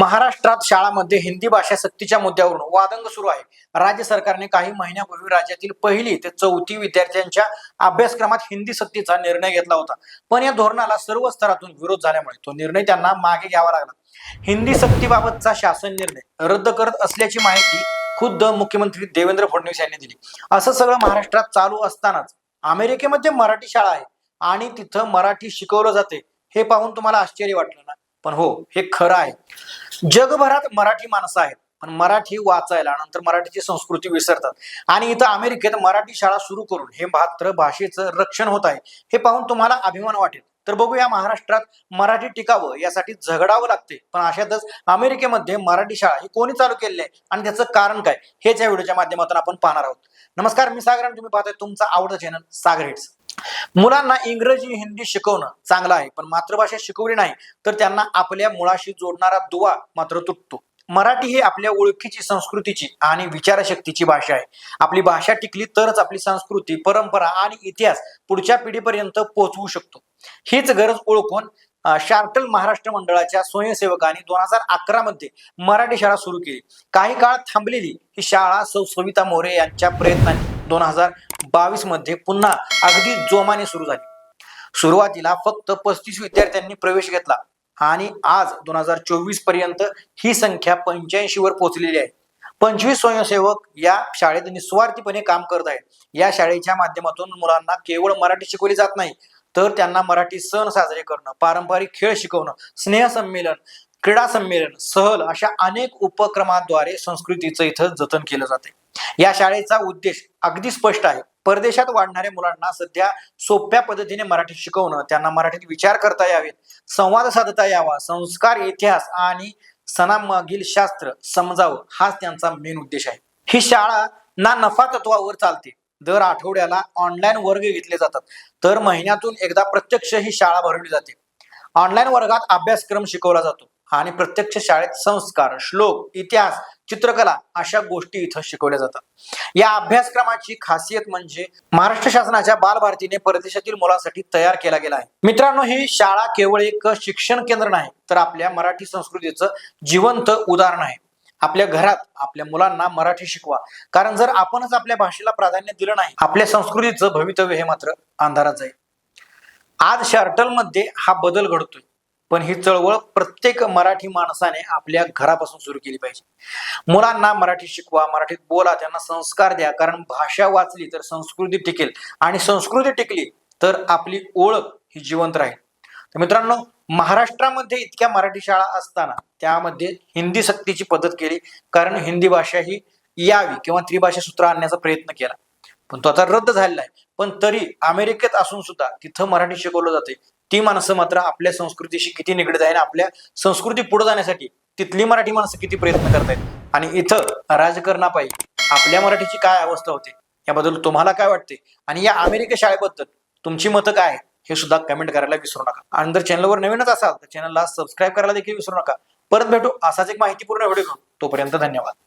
महाराष्ट्रात शाळांमध्ये हिंदी भाषा सक्तीच्या मुद्द्यावरून वादंग सुरू आहे. राज्य सरकारने काही महिन्यापूर्वी राज्यातील पहिली ते चौथी विद्यार्थ्यांच्या अभ्यासक्रमात हिंदी सक्तीचा निर्णय घेतला होता. पण या धोरणाला सर्व स्तरातून विरोध झाल्यामुळे तो निर्णय त्यांना मागे घ्यावा लागला. हिंदी सक्तीबाबतचा शासन निर्णय रद्द करत असल्याची माहिती खुद्द मुख्यमंत्री देवेंद्र फडणवीस यांनी दिली. असं सगळं महाराष्ट्रात चालू असतानाच अमेरिकेमध्ये मराठी शाळा आहे आणि तिथं मराठी शिकवलं जाते हे पाहून तुम्हाला आश्चर्य वाटलं पण हो हे खरं आहे. जगभरात मराठी माणसं आहेत पण मराठी वाचायला नंतर मराठीची संस्कृती विसरतात. आणि इथं अमेरिकेत मराठी शाळा सुरू करून हे मात्र भाषेचं रक्षण होत आहे हे पाहून तुम्हाला अभिमान वाटेल. तर बघूया महाराष्ट्रात मराठी टिकावं यासाठी झगडावं लागते पण अशातच अमेरिकेमध्ये मराठी शाळा ही कोणी चालू केलेली आहे आणि त्याचं कारण काय हेच या व्हिडिओच्या माध्यमातून आपण पाहणार आहोत. नमस्कार मी सागर आणि तुम्ही पाहताय तुमचा आवडता चॅनल सागर हिट्स मुलांना इंग्रजी हिंदी शिकवणं चांगलं आहे पण मातृभाषा शिकवली नाही तर त्यांना आपल्या मुळाशी जोडणारा दुवा मात्र तुटतो. मराठी ही आपल्या ओळखीची संस्कृतीची आणि विचारशक्तीची भाषा आहे. आपली भाषा टिकली तरच आपली संस्कृती परंपरा आणि इतिहास पुढच्या पिढीपर्यंत पोहोचवू शकतो. हीच गरज ओळखून शार्टल महाराष्ट्र मंडळाच्या स्वयंसेवकांनी दोन हजार अकरा मध्ये मराठी शाळा सुरू केली. काही काळ थांबलेली ही शाळा सौ सविता मोरे यांच्या प्रयत्नांनी दोन हजार बावीसमध्ये पुन्हा अगदी जोमाने सुरू झाली. सुरुवातीला फक्त पस्तीस विद्यार्थ्यांनी प्रवेश घेतला आणि आज दोन हजार चोवीसपर्यंत ही संख्या पंच्याऐंशी वर पोहोचलेली आहे. पंचवीस स्वयंसेवक या शाळेत निस्वार्थीपणे काम करत आहेत. या शाळेच्या माध्यमातून मुलांना केवळ मराठी शिकवली जात नाही तर त्यांना मराठी सण साजरे करणं पारंपरिक खेळ शिकवणं स्नेह संमेलन क्रीडा संमेलन सहल अशा अनेक उपक्रमाद्वारे संस्कृतीचं इथं जतन केलं जाते या शाळेचा उद्देश अगदी स्पष्ट आहे. परदेशात वाढणाऱ्या मुलांना सध्या सोप्या पद्धतीने मराठी शिकवणं त्यांना मराठीत विचार करता यावेत संवाद साधता यावा संस्कार इतिहास आणि सणामागील शास्त्र समजावं हाच त्यांचा मेन उद्देश आहे. ही शाळा ना नफा तत्वावर चालते दर आठवड्याला ऑनलाईन वर्ग घेतले जातात तर महिन्यातून एकदा प्रत्यक्ष ही शाळा भरवली जाते. ऑनलाईन वर्गात अभ्यासक्रम शिकवला जातो आणि प्रत्यक्ष शाळेत संस्कार श्लोक इतिहास चित्रकला अशा गोष्टी इथं शिकवल्या जातात. या अभ्यासक्रमाची खासियत म्हणजे महाराष्ट्र शासनाच्या बालभारतीने परदेशातील मुलांसाठी तयार केला गेला आहे. मित्रांनो ही शाळा केवळ एक शिक्षण केंद्र नाही तर आपल्या मराठी संस्कृतीचं जिवंत उदाहरण आहे. आपल्या घरात आपल्या मुलांना मराठी शिकवा. कारण जर आपणच आपल्या भाषेला प्राधान्य दिलं नाही आपल्या संस्कृतीचं भवितव्य हे मात्र अंधारात जाईल. आज शार्टलमध्ये हा बदल घडतोय. पण ही चळवळ प्रत्येक मराठी माणसाने आपल्या घरापासून सुरू केली पाहिजे. मुलांना मराठी शिकवा मराठीत बोला त्यांना संस्कार द्या. कारण भाषा वाचली तर संस्कृती टिकेल. आणि संस्कृती टिकली तर आपली ओळख ही जिवंत राहील. तर मित्रांनो महाराष्ट्रामध्ये इतक्या मराठी शाळा असताना त्यामध्ये हिंदी सक्तीची पद्धत केली. कारण हिंदी भाषा ही यावी किंवा त्रिभाषा सूत्र आणण्याचा प्रयत्न केला. पण तो आता रद्द झालेला आहे. पण तरी अमेरिकेत असून सुद्धा तिथं मराठी शिकवलं जाते ती माणसं मात्र आपल्या संस्कृतीशी किती निगडीत आहे आणि आपल्या संस्कृती पुढे जाण्यासाठी तिथली मराठी माणसं किती प्रयत्न करतायत. आणि इथं राजकारणापायी आपल्या मराठीची काय अवस्था होते याबद्दल तुम्हाला काय वाटते? आणि या अमेरिका शाळेबद्दल तुमची मतं काय हे सुद्धा कमेंट करायला विसरू नका. आणि जर चॅनलवर नवीनच असाल तर चॅनलला सबस्क्राईब करायला देखील विसरू नका. परत भेटू असाच एक माहितीपूर्ण व्हिडिओ घेऊन. तोपर्यंत धन्यवाद.